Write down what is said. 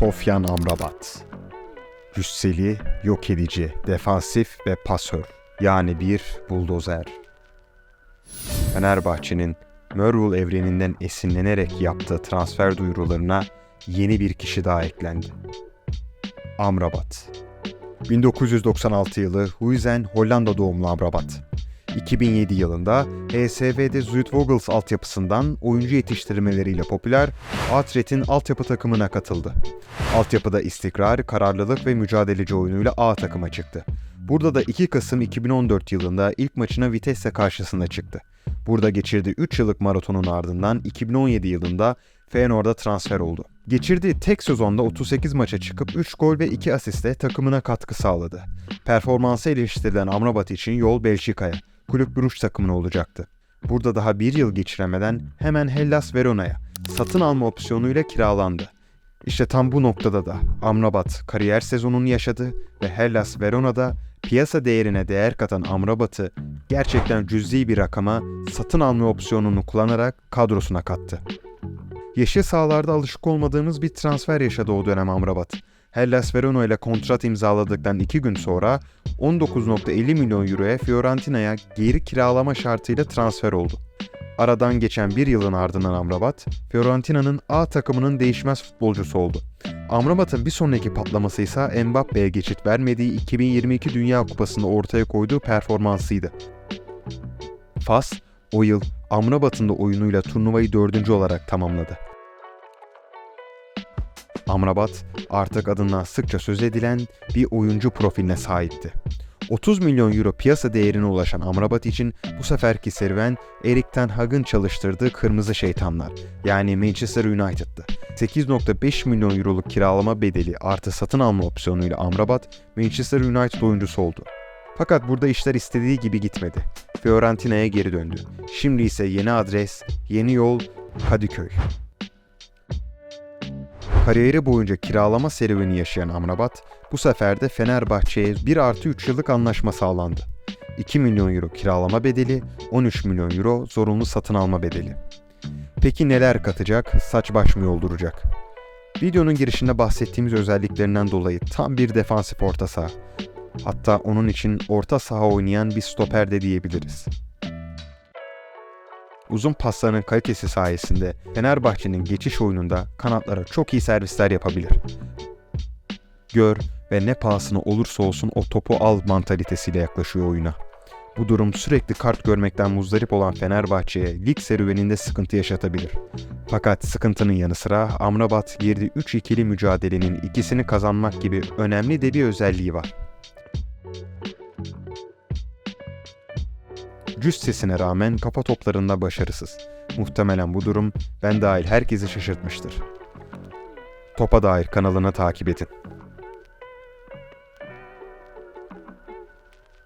Sofyan Amrabat. Cüsseli, yok edici, defansif ve pasör. Yani bir buldozer. Fenerbahçe'nin Mörvul evreninden esinlenerek yaptığı transfer duyurularına yeni bir kişi daha eklendi. Amrabat. 1996 yılı Huizen Hollanda doğumlu Amrabat. 2007 yılında HSV'de Zuidvogels altyapısından oyuncu yetiştirmeleriyle popüler Atret'in altyapı takımına katıldı. Altyapıda istikrar, kararlılık ve mücadeleci oyunuyla A takıma çıktı. Burada da 2 Kasım 2014 yılında ilk maçına Vitesse karşısında çıktı. Burada geçirdiği 3 yıllık maratonun ardından 2017 yılında Feyenoord'a transfer oldu. Geçirdiği tek sezonda 38 maça çıkıp 3 gol ve 2 asistle takımına katkı sağladı. Performansı eleştirilen Amrabat için yol Belçika'ya, kulüp Bruges takımına olacaktı. Burada daha bir yıl geçiremeden hemen Hellas Verona'ya satın alma opsiyonuyla kiralandı. İşte tam bu noktada da Amrabat kariyer sezonunu yaşadı ve Hellas Verona'da piyasa değerine değer katan Amrabat'ı gerçekten cüzi bir rakama satın alma opsiyonunu kullanarak kadrosuna kattı. Yeşil sahalarda alışık olmadığımız bir transfer yaşadı o dönem Amrabat. Hellas Verona ile kontrat imzaladıktan 2 gün sonra 19.50 milyon euroya Fiorentina'ya geri kiralama şartıyla transfer oldu. Aradan geçen bir yılın ardından Amrabat, Fiorentina'nın A takımının değişmez futbolcusu oldu. Amrabat'ın bir sonraki patlaması ise Mbappe'ye geçit vermediği 2022 Dünya Kupası'nda ortaya koyduğu performansıydı. Fas, o yıl Amrabat'ın da oyunuyla turnuvayı dördüncü olarak tamamladı. Amrabat artık adından sıkça söz edilen bir oyuncu profiline sahipti. 30 milyon euro piyasa değerine ulaşan Amrabat için bu seferki serüven Erik Ten Hag'ın çalıştırdığı Kırmızı Şeytanlar yani Manchester United'dı. 8.5 milyon euroluk kiralama bedeli artı satın alma opsiyonuyla Amrabat Manchester United oyuncusu oldu. Fakat burada işler istediği gibi gitmedi. Fiorentina'ya geri döndü. Şimdi ise yeni adres, yeni yol Kadıköy. Kariyeri boyunca kiralama serüveni yaşayan Amrabat, bu sefer de Fenerbahçe'ye 1 artı 3 yıllık anlaşma sağlandı. 2 milyon euro kiralama bedeli, 13 milyon euro zorunlu satın alma bedeli. Peki neler katacak, saç baş mı yolduracak? Videonun girişinde bahsettiğimiz özelliklerinden dolayı tam bir defansif orta saha. Hatta onun için orta saha oynayan bir stoper de diyebiliriz. Uzun paslarının kalitesi sayesinde Fenerbahçe'nin geçiş oyununda kanatlara çok iyi servisler yapabilir. Gör ve ne pahasına olursa olsun o topu al mantalitesiyle yaklaşıyor oyuna. Bu durum sürekli kart görmekten muzdarip olan Fenerbahçe'ye lig serüveninde sıkıntı yaşatabilir. Fakat sıkıntının yanı sıra Amrabat girdiği 3 ikili mücadelenin ikisini kazanmak gibi önemli de bir özelliği var. Cüssesine rağmen kafa toplarında başarısız. Muhtemelen bu durum ben dahil herkesi şaşırtmıştır. Topa dair kanalını takip edin.